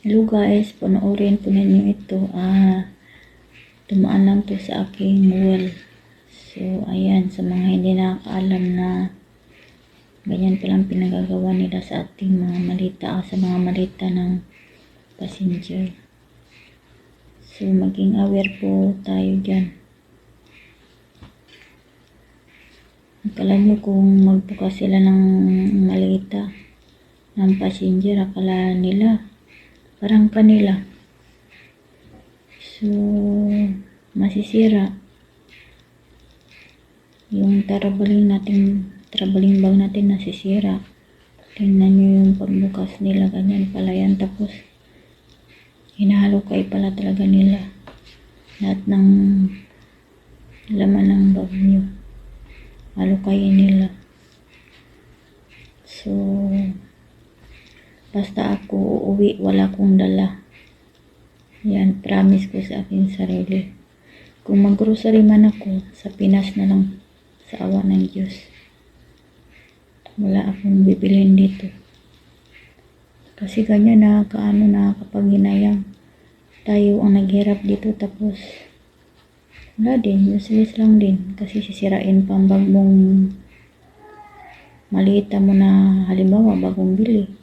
Hello guys, panoorin po ninyo ito. Ah, tumaan lang to sa aking wall. So, ayan, sa mga hindi nakakaalam na ganyan palang pinagagawa nila sa ating mga malita o sa mga malita ng passenger. So, maging aware po tayo dyan. Akala nyo kung magbukas sila ng malita ng passenger, akala nila parang kanila. So, masisira. Yung traveling natin, traveling bag natin nasisira. Tingnan nyo yung pagbukas nila, ganyan pala yan. Tapos, hinahalukay pala talaga nila. Lahat ng laman ng bag nyo. Halukayin nila. So, basta ako uuwi, wala kong dala. Yan, promise ko sa aking sarili. Kung mag-grocery man ako, sa Pinas na lang, sa awa ng Diyos. Wala akong bibilhin dito. Kasi ganyan nakakaano nakakapaghinayang. Tayo ang naghirap dito tapos wala din, useless lang din. Kasi sisirain pa ang bag mong malita mo na halimbawa bagong bili.